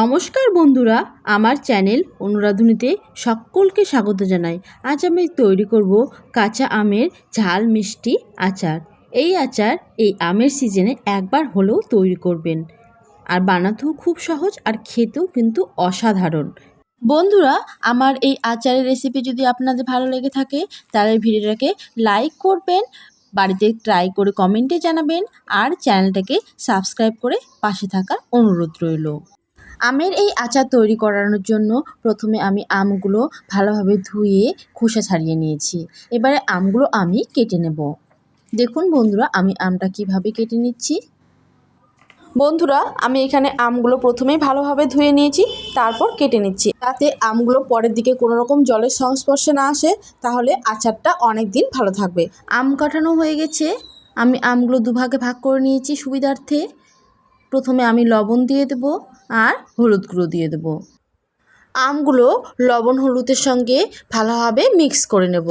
নমস্কার বন্ধুরা, আমার চ্যানেল অনুরাধুনীতে সকলকে স্বাগত জানাই। আজ আমি তৈরি করব কাঁচা আমের ঝাল মিষ্টি আচার। এই আচার এই আমের সিজনে একবার হলেও তৈরি করবেন। আর বানাতেও খুব সহজ আর খেতেও কিন্তু অসাধারণ। বন্ধুরা, আমার এই আচারের রেসিপি যদি আপনাদের ভালো লেগে থাকে, তাহলে ভিডিওটাকে লাইক করবেন, বাড়িতে ট্রাই করে কমেন্টে জানাবেন, আর চ্যানেলটাকে সাবস্ক্রাইব করে পাশে থাকার অনুরোধ রইল। আমের এই আচার তৈরি করানোর জন্য প্রথমে আমি আমগুলো ভালোভাবে ধুয়ে খোসা ছাড়িয়ে নিয়েছি। এবারে আমগুলো আমি কেটে নেব। দেখুন বন্ধুরা, আমি আমটা কীভাবে কেটে নিচ্ছি। বন্ধুরা, আমি এখানে আমগুলো প্রথমেই ভালোভাবে ধুয়ে নিয়েছি, তারপর কেটে নিচ্ছি। তাতে আমগুলো পরের দিকে কোনো রকম জলের সংস্পর্শে না আসে, তাহলে আচারটা অনেক দিন ভালো থাকবে। আম কাটানো হয়ে গেছে। আমি আমগুলো দুভাগে ভাগ করে নিয়েছি সুবিধার্থে। প্রথমে আমি লবণ দিয়ে দেবো। আর হলুদ গুঁড়ো দিয়ে দেবো। আমগুলো লবণ হলুদের সঙ্গে ভালোভাবে মিক্স করে নেব।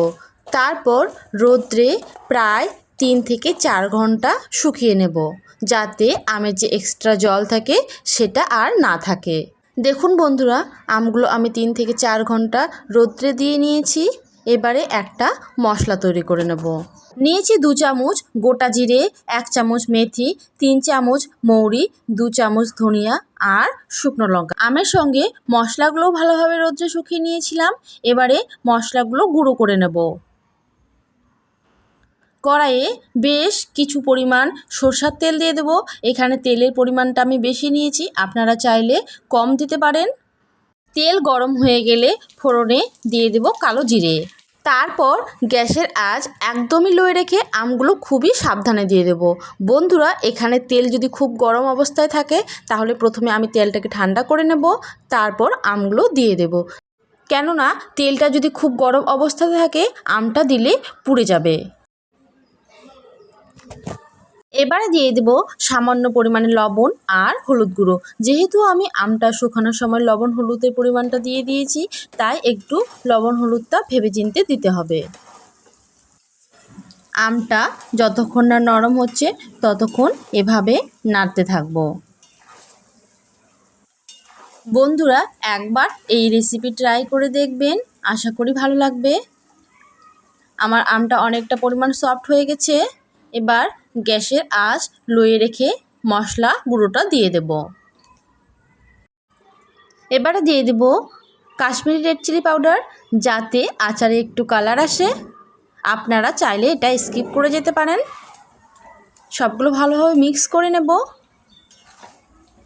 তারপর রোদ্রে প্রায় তিন থেকে চার ঘণ্টা শুকিয়ে নেব, যাতে আমের যে এক্সট্রা জল থাকে সেটা আর না থাকে। দেখুন বন্ধুরা, আমগুলো আমি তিন থেকে চার ঘণ্টা রোদ্রে দিয়ে নিয়েছি। এবারে একটা মশলা তৈরি করে নেব। নিয়েছি দু চামচ গোটা জিরে, এক চামচ মেথি, তিন চামচ মৌরি, দু চামচ ধনিয়া আর শুকনো লঙ্কা। আমের সঙ্গে মশলাগুলো ভালোভাবে রোদ্রে শুকিয়ে নিয়েছিলাম। এবারে মশলাগুলো গুঁড়ো করে নেব। কড়াইয়ে বেশ কিছু পরিমাণ সরষার তেল দিয়ে দেবো। এখানে তেলের পরিমাণটা আমি বেশি নিয়েছি। আপনারা চাইলে কম দিতে পারেন। তেল গরম হয়ে গেলে ফোড়নে দিয়ে দেবো কালো জিরে। তারপর গ্যাসের আঁচ একদমই লোয়ে রেখে আমগুলো খুবই সাবধানে দিয়ে দেবো। বন্ধুরা, এখানে তেল যদি খুব গরম অবস্থায় থাকে, তাহলে প্রথমে আমি তেলটাকে ঠান্ডা করে নেব, তারপর আমগুলো দিয়ে দেব। কেননা, তেলটা যদি খুব গরম অবস্থাতে থাকে, আমটা দিলে পুড়ে যাবে। এবারে দিয়ে দেব সামান্য পরিমাণে লবণ আর হলুদ গুঁড়ো। যেহেতু আমি আমটা শুকানোর সময় লবণ হলুদের পরিমাণটা দিয়ে দিয়েছি, তাই একটু লবণ হলুদটা ভেবে চিনতে দিতে হবে। আমটা যতক্ষণ না নরম হচ্ছে, ততক্ষণ এভাবে নাড়তে থাকব। বন্ধুরা, একবার এই রেসিপি ট্রাই করে দেখবেন, আশা করি ভালো লাগবে। আমার আমটা অনেকটা পরিমাণ সফট হয়ে গেছে। এবার গ্যাসের আঁচ লয়ে রেখে মশলা গুঁড়োটা দিয়ে দেব। এবারে দিয়ে দেব কাশ্মীরি রেড চিলি পাউডার যাতে আচারে একটু কালার আসে। আপনারা চাইলে এটা স্কিপ করে যেতে পারেন। সবগুলো ভালোভাবে মিক্স করে নেব।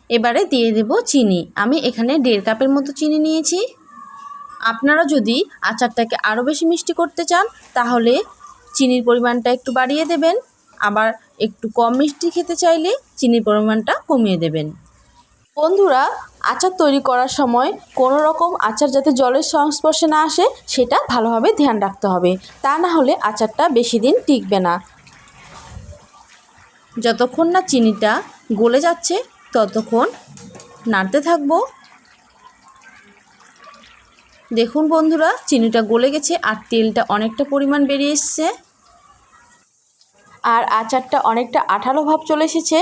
এবারে দিয়ে দেব চিনি। আমি এখানে দেড় কাপের মতো চিনি নিয়েছি। আপনারা যদি আচারটাকে আরও বেশি মিষ্টি করতে চান, তাহলে চিনির পরিমাণটা একটু বাড়িয়ে দেবেন। আবার একটু কম মিষ্টি খেতে চাইলে চিনির পরিমাণটা কমিয়ে দেবেন। বন্ধুরা, আচার তৈরি করার সময় কোনো রকম আচার যাতে জলের সংস্পর্শে না আসে, সেটা ভালোভাবে ধ্যান রাখতে হবে। তা না হলে আচারটা বেশি দিন টিকবে না। যতক্ষণ না চিনিটা গলে যাচ্ছে, ততক্ষণ নাড়তে থাকব। দেখুন বন্ধুরা, চিনিটা গলে গেছে আর তেলটা অনেকটা পরিমাণ বেরিয়ে এসছে। আর আচারটা অনেকটা আঠালো ভাব চলে এসেছে।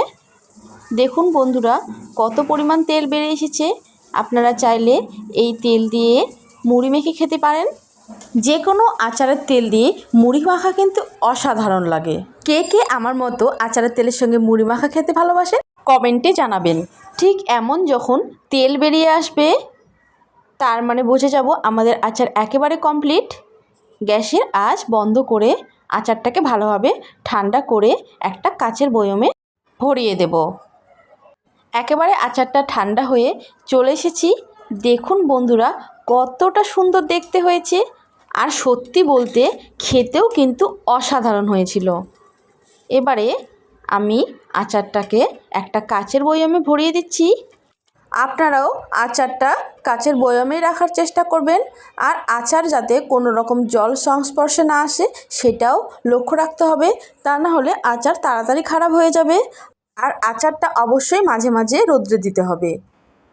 দেখুন বন্ধুরা, কত পরিমাণ তেল বেরিয়ে এসেছে। আপনারা চাইলে এই তেল দিয়ে মুড়ি মেখে খেতে পারেন। যে কোনো আচারের তেল দিয়ে মুড়ি মাখা কিন্তু অসাধারণ লাগে। কে কে আমার মতো আচারের তেলের সঙ্গে মুড়ি মাখা খেতে ভালোবাসেন, কমেন্টে জানাবেন। ঠিক এমন যখন তেল বেরিয়ে আসবে, তার মানে বুঝে যাব আমাদের আচার একেবারে কমপ্লিট। গ্যাসের আঁচ বন্ধ করে আচারটাকে ভালোভাবে ঠান্ডা করে একটা কাচের বয়মে ভরিয়ে দেব। একেবারে আচারটা ঠান্ডা হয়ে চলে এসেছি। দেখুন বন্ধুরা, কতটা সুন্দর দেখতে হয়েছে। আর সত্যি বলতে খেতেও কিন্তু অসাধারণ হয়েছিল। এবারে আমি আচারটাকে একটা কাচের বয়মে ভরিয়ে দিচ্ছি। আপনারাও আচারটা কাচের বয়ামে রাখার চেষ্টা করবেন আর আচার যাতে কোনো রকম জল সংস্পর্শে না আসে সেটাও লক্ষ্য রাখতে হবে, তা না হলে আচার তাড়াতাড়ি খারাপ হয়ে যাবে। আর আচারটা অবশ্যই মাঝে মাঝে রোদ্রে দিতে হবে।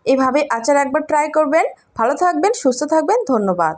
এভাবে আচার একবার ট্রাই করবেন। ভালো থাকবেন, সুস্থ থাকবেন। ধন্যবাদ।